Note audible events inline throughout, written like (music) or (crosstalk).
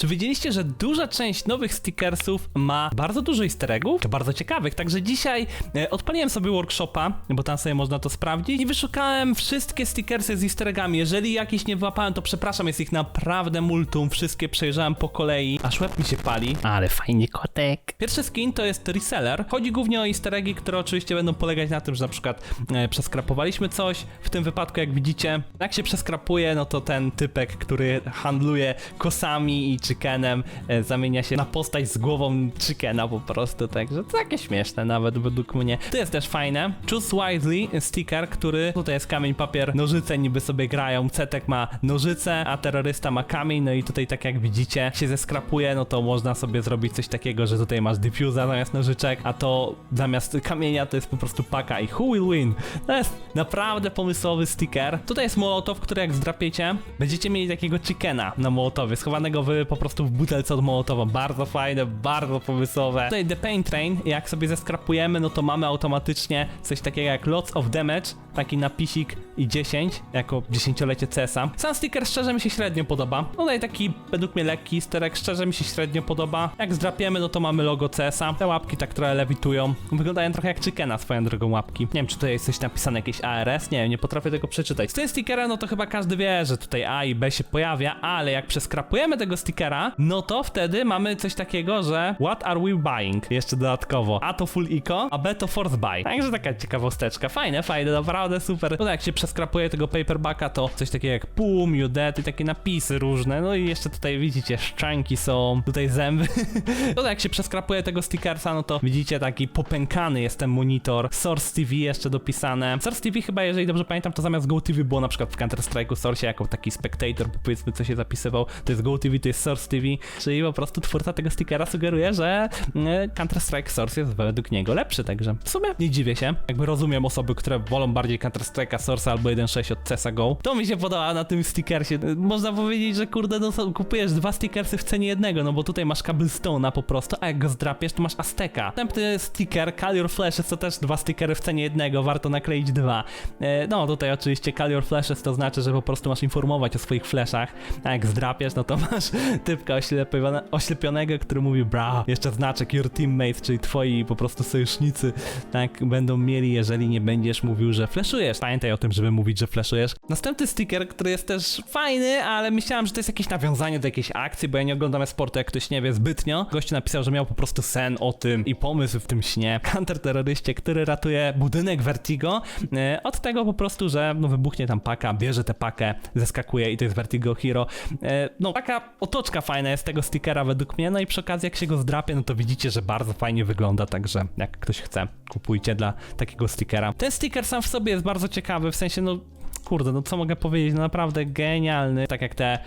Czy wiedzieliście, że duża część nowych stickersów ma bardzo dużo easter eggów? To bardzo ciekawych, także dzisiaj e, odpaliłem sobie workshopa, bo tam sobie można to sprawdzić i wyszukałem wszystkie stickersy z easter eggami. Jeżeli jakiś nie wyłapałem, to przepraszam, jest ich naprawdę multum, wszystkie przejrzałem po kolei, aż łeb mi się pali. Ale fajnie kotek. Pierwszy skin to jest reseller. Chodzi głównie o easter eggi, które oczywiście będą polegać na tym, że na przykład e, przeskrapowaliśmy coś. W tym wypadku, jak widzicie, jak się przeskrapuje, no to ten typek, który handluje kosami i chickenem, e, zamienia się na postać z głową chickena po prostu, także to takie śmieszne nawet według mnie. To jest też fajne. Choose Wisely sticker, który tutaj jest kamień, papier, nożyce niby sobie grają. Cetek ma nożyce, a terrorysta ma kamień, no i tutaj tak jak widzicie, się zeskrapuje, no to można sobie zrobić coś takiego, że tutaj masz diffusa zamiast nożyczek, a to zamiast kamienia to jest po prostu paka i who will win? To jest naprawdę pomysłowy sticker. Tutaj jest molotow, który jak zdrapiecie, będziecie mieli takiego chickena na molotowie, schowanego w, po prostu w butelce od molotowa. Bardzo fajne, bardzo pomysłowe. Tutaj The Pain Train, jak sobie zeskrapujemy, no to mamy automatycznie coś takiego jak Lots of Damage, taki napisik i 10, jako dziesięciolecie CS-a. Sam sticker szczerze mi się średnio podoba. Tutaj taki według mnie lekki sterek, szczerze mi się średnio podoba. Jak zdrapiemy, no to mamy logo CS-a. Te łapki tak trochę lewitują. Wyglądają trochę jak chickena swoją drogą łapki. Nie wiem, czy tutaj jest coś napisane, jakieś ARS, nie wiem, nie potrafię tego przeczytać. Z tym stickerem, no to chyba każdy wie, że tutaj A i B się pojawia, ale jak przeskrapujemy tego stickera, no to wtedy mamy coś takiego, że what are we buying? Jeszcze dodatkowo. A to full eco, a B to force buy. Także taka ciekawosteczka. Fajne, fajne, naprawdę super. No jak się przeskrapuje tego paperbacka, to coś takiego jak PUM, you dead i takie napisy różne. No i jeszcze tutaj widzicie, szczęki są, tutaj zęby. (laughs) no jak się przeskrapuje tego stickersa, no to widzicie taki popękany jest ten monitor. Source TV jeszcze dopisane. Source TV chyba, jeżeli dobrze pamiętam, to zamiast Go TV było na przykład w Counter Strike'u Source jako taki spectator, powiedzmy co się zapisywał. To jest Go TV, to jest Source TV, czyli po prostu twórca tego stickera sugeruje, że e, Counter Strike Source jest według niego lepszy, także w sumie nie dziwię się. Jakby rozumiem osoby, które wolą bardziej Counter Strike'a Source albo 1.6 od CSGO. To mi się podoba na tym stickersie. Można powiedzieć, że kurde, no kupujesz dwa stickersy w cenie jednego, no bo tutaj masz Cobblestone'a po prostu, a jak go zdrapiesz, to masz Azteka. Następny sticker, Call Your Flashes, to też dwa stickery w cenie jednego, warto nakleić dwa. E, no tutaj oczywiście Call Your Flashes to znaczy, że po prostu masz informować o swoich flashach, a jak zdrapiesz, no to (laughs) masz typka oślepione, oślepionego, który mówi bra, jeszcze znaczek Your Teammates, czyli twoi po prostu sojusznicy, tak będą mieli, jeżeli nie będziesz mówił, że flashujesz. Pamiętaj o tym, żeby mówić, że flashujesz. Następny sticker, który jest też fajny, ale myślałem, że to jest jakieś nawiązanie do jakiejś akcji, bo ja nie oglądam sportu, jak ktoś nie wie, zbytnio. Gościu napisał, że miał po prostu sen o tym i pomysł w tym śnie. Counterterroryście, który ratuje budynek Vertigo e, od tego po prostu, że no, wybuchnie tam paka, bierze tę pakę, zeskakuje i to jest Vertigo Hero. E, no taka otoczka fajna jest tego stickera według mnie, no i przy okazji jak się go zdrapie, no to widzicie, że bardzo fajnie wygląda, także jak ktoś chce, kupujcie dla takiego stickera. Ten sticker sam w sobie jest bardzo ciekawy, w sensie no kurde, no co mogę powiedzieć, no naprawdę genialny, tak jak te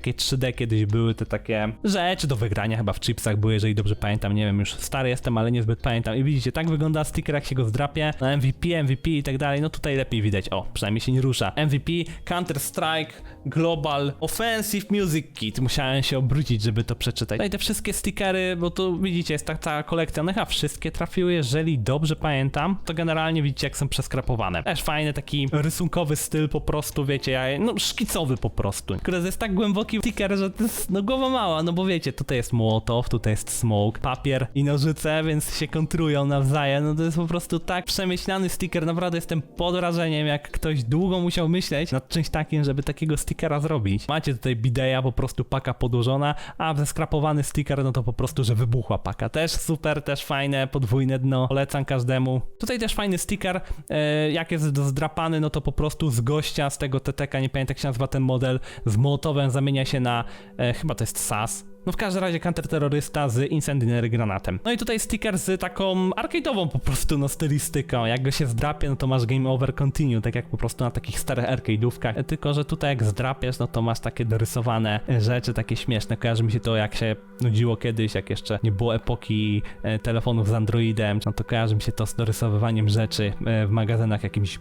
takie 3D kiedyś były te takie rzeczy do wygrania chyba w chipsach były, jeżeli dobrze pamiętam, nie wiem, już stary jestem, ale niezbyt pamiętam. I widzicie, tak wygląda sticker jak się go zdrapie, na MVP, MVP i tak dalej, no tutaj lepiej widać, o, przynajmniej się nie rusza. MVP, Counter Strike, Global, Offensive Music Kit, musiałem się obrócić, żeby to przeczytać. No i te wszystkie stickery, bo tu widzicie, jest ta cała kolekcja, no chyba wszystkie trafiły, jeżeli dobrze pamiętam, to generalnie widzicie jak są przeskrapowane. Też fajny taki rysunkowy styl po prostu, wiecie, no szkicowy po prostu, który jest tak głęboki sticker, że to jest no głowa mała, no bo wiecie, tutaj jest Mołotow, tutaj jest smoke, papier i nożyce, więc się kontrują nawzajem, no to jest po prostu tak przemyślany sticker, naprawdę jestem pod wrażeniem, jak ktoś długo musiał myśleć nad czymś takim, żeby takiego stickera zrobić. Macie tutaj bideja, po prostu paka podłożona, a zeskrapowany sticker, no to po prostu, że wybuchła paka. Też super, też fajne, podwójne dno, polecam każdemu. Tutaj też fajny sticker, e, jak jest zdrapany, no to po prostu z gościa, z tego TTK, nie pamiętam jak się nazywa ten model, z Mołotowem zamienia się na, e, chyba to jest SAS, no w każdym razie counterterrorysta z incendiary granatem. No i tutaj sticker z taką arcade'ową po prostu no stylistyką. Jak go się zdrapie, no to masz game over continue, tak jak po prostu na takich starych arcade'ówkach. Tylko, że tutaj jak zdrapiesz, no to masz takie dorysowane rzeczy, takie śmieszne. Kojarzy mi się to jak się nudziło kiedyś, jak jeszcze nie było epoki e, telefonów z Androidem, no to kojarzy mi się to z dorysowywaniem rzeczy e, w magazynach jakimś?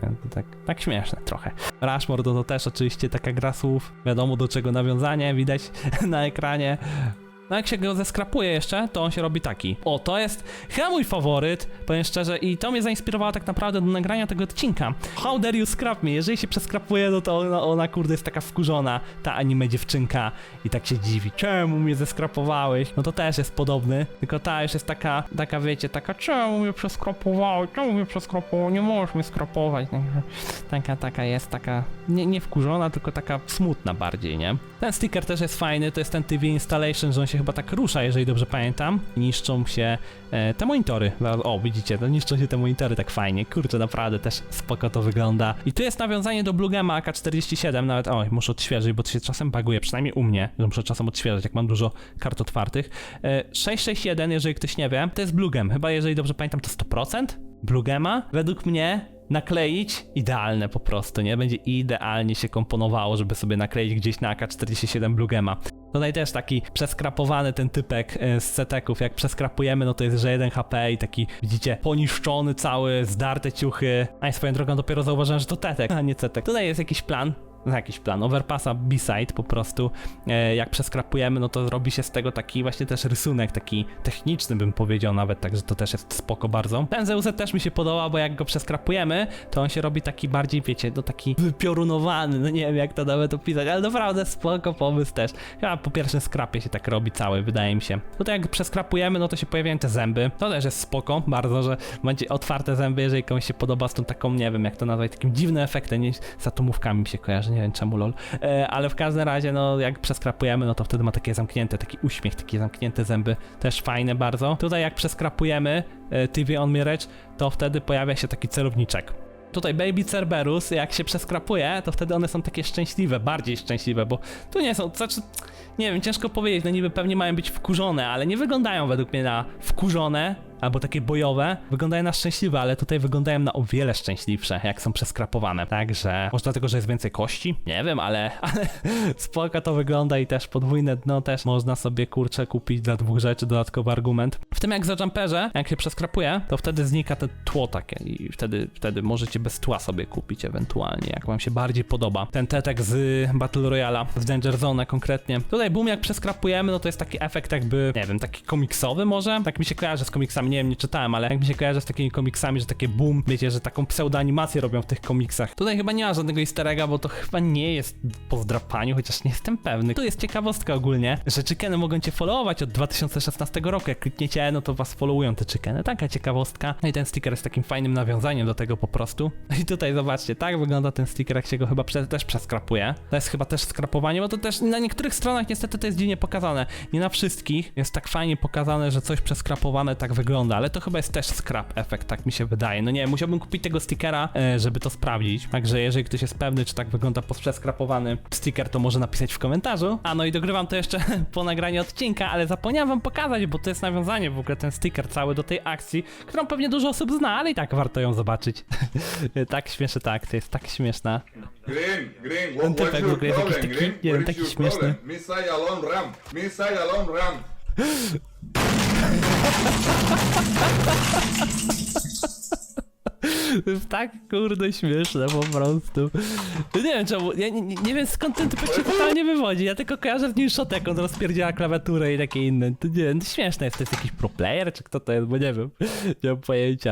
To tak, tak śmieszne trochę. Rushmore to, to też oczywiście taka gra słów, wiadomo do czego nawiązanie, widać (laughs) na ekranie. No jak się go zeskrapuje jeszcze, to on się robi taki. O, to jest chyba mój faworyt, powiem szczerze, i to mnie zainspirowało tak naprawdę do nagrania tego odcinka. How dare you scrap me? Jeżeli się przeskrapuje, no to ona, ona kurde jest taka wkurzona, ta anime dziewczynka i tak się dziwi. Czemu mnie zeskrapowałeś? No to też jest podobny, tylko ta już jest taka, taka wiecie, taka czemu mnie przeskrapowałeś? Czemu mnie przeskrapowałeś? Nie możesz mnie skrapować. Taka, taka jest, taka nie, nie wkurzona, tylko taka smutna bardziej, nie? Ten sticker też jest fajny, to jest ten TV Installation, że on się chyba tak rusza, jeżeli dobrze pamiętam. Niszczą się e, te monitory. O, widzicie, to niszczą się te monitory tak fajnie. Kurczę, naprawdę też spoko to wygląda. I tu jest nawiązanie do Blue Gemma AK-47, nawet, oj, muszę odświeżyć, bo to się czasem baguje, przynajmniej u mnie, że muszę czasem odświeżyć, jak mam dużo kart otwartych. E, 661, jeżeli ktoś nie wie, to jest Blue Gem. Chyba, jeżeli dobrze pamiętam, to 100%? Blue Gemma? Według mnie nakleić idealne po prostu, nie? Będzie idealnie się komponowało, żeby sobie nakleić gdzieś na AK-47 Blue Gemma. Tutaj też taki przeskrapowany ten typek e, z seteków, jak przeskrapujemy, no to jest, że 1 HP i taki, widzicie, poniszczony cały, zdarte ciuchy. A swoją drogą dopiero zauważyłem, że to tetek, a nie cetek. Tutaj jest jakiś plan, no jakiś plan, overpassa B-side po prostu, e, jak przeskrapujemy, no to robi się z tego taki właśnie też rysunek, taki techniczny bym powiedział nawet, także to też jest spoko bardzo. Ten ZUZ też mi się podoba, bo jak go przeskrapujemy, to on się robi taki bardziej, wiecie, no taki wypiorunowany, no nie wiem jak to nawet opisać, ale naprawdę spoko pomysł też. Chyba po pierwszym skrapie się tak robi cały, wydaje mi się. Tutaj jak przeskrapujemy, no to się pojawiają te zęby, to też jest spoko, bardzo, że będzie otwarte zęby, jeżeli komuś się podoba z tą taką, nie wiem jak to nazwać, takim dziwnym efektem, nie, z atomówkami mi się kojarzy, nie wiem czemu lol, e, ale w każdym razie, no jak przeskrapujemy, no to wtedy ma takie zamknięte, taki uśmiech, takie zamknięte zęby, też fajne bardzo. Tutaj jak przeskrapujemy e, TV on Mirage, to wtedy pojawia się taki celowniczek. Tutaj Baby Cerberus, jak się przeskrapuje, to wtedy one są takie szczęśliwe, bardziej szczęśliwe, bo tu nie są, znaczy, nie wiem, ciężko powiedzieć, no niby pewnie mają być wkurzone, ale nie wyglądają według mnie na wkurzone, albo takie bojowe, wyglądają na szczęśliwe, ale tutaj wyglądają na o wiele szczęśliwsze, jak są przeskrapowane. Także, może dlatego, że jest więcej kości? Nie wiem, ale, (laughs) ale spoko to wygląda i też podwójne dno też można sobie, kurczę, kupić dla dwóch rzeczy, dodatkowy argument. W tym jak za jumperze, jak się przeskrapuje, to wtedy znika to tło takie i wtedy, wtedy możecie bez tła sobie kupić ewentualnie, jak wam się bardziej podoba. Ten tetek z Battle Royale'a, z Danger Zone konkretnie. Tutaj boom jak przeskrapujemy, no to jest taki efekt jakby, nie wiem, taki komiksowy może? Tak mi się kojarzy z komiksami, nie wiem, nie czytałem, ale jak mi się kojarzy z takimi komiksami, że takie boom, wiecie, że taką pseudoanimację robią w tych komiksach. Tutaj chyba nie ma żadnego easter egga, bo to chyba nie jest po zdrapaniu, chociaż nie jestem pewny. Tu jest ciekawostka ogólnie, że chickeny mogą cię followować od 2016 roku. Jak klikniecie E, no to was followują te chickeny. Taka ciekawostka. No i ten sticker jest takim fajnym nawiązaniem do tego po prostu. I tutaj zobaczcie, tak wygląda ten sticker, jak się go chyba prze, też przeskrapuje. To jest chyba też skrapowanie, bo to też na niektórych stronach niestety to jest dziwnie pokazane. Nie na wszystkich jest tak fajnie pokazane, że coś przeskrapowane tak wygląda, ale to chyba jest też scrap efekt, tak mi się wydaje. No nie, musiałbym kupić tego stickera, e, żeby to sprawdzić. Także jeżeli ktoś jest pewny, czy tak wygląda po przeskrapowany sticker, to może napisać w komentarzu. A no i dogrywam to jeszcze (laughs) po nagraniu odcinka, ale zapomniałem wam pokazać, bo to jest nawiązanie w ogóle ten sticker cały do tej akcji, którą pewnie dużo osób zna, ale i tak warto ją zobaczyć. (laughs) tak śmieszne ta akcja, jest tak śmieszna. Green, green, Ten typek w ogóle jest jakiś taki- nie wiem, taki śmieszny. Missile alone ram, missile alone ram. (laughs) Tak kurde śmieszne po prostu. Nie wiem czemu, ja nie, nie, wiem skąd ten typek się totalnie wywodzi, ja tylko kojarzę z nim szotek, on rozpierdziela klawiaturę i takie inne. To nie wiem, to śmieszne jest, to jest jakiś pro player, czy kto to jest, bo nie wiem, nie mam pojęcia.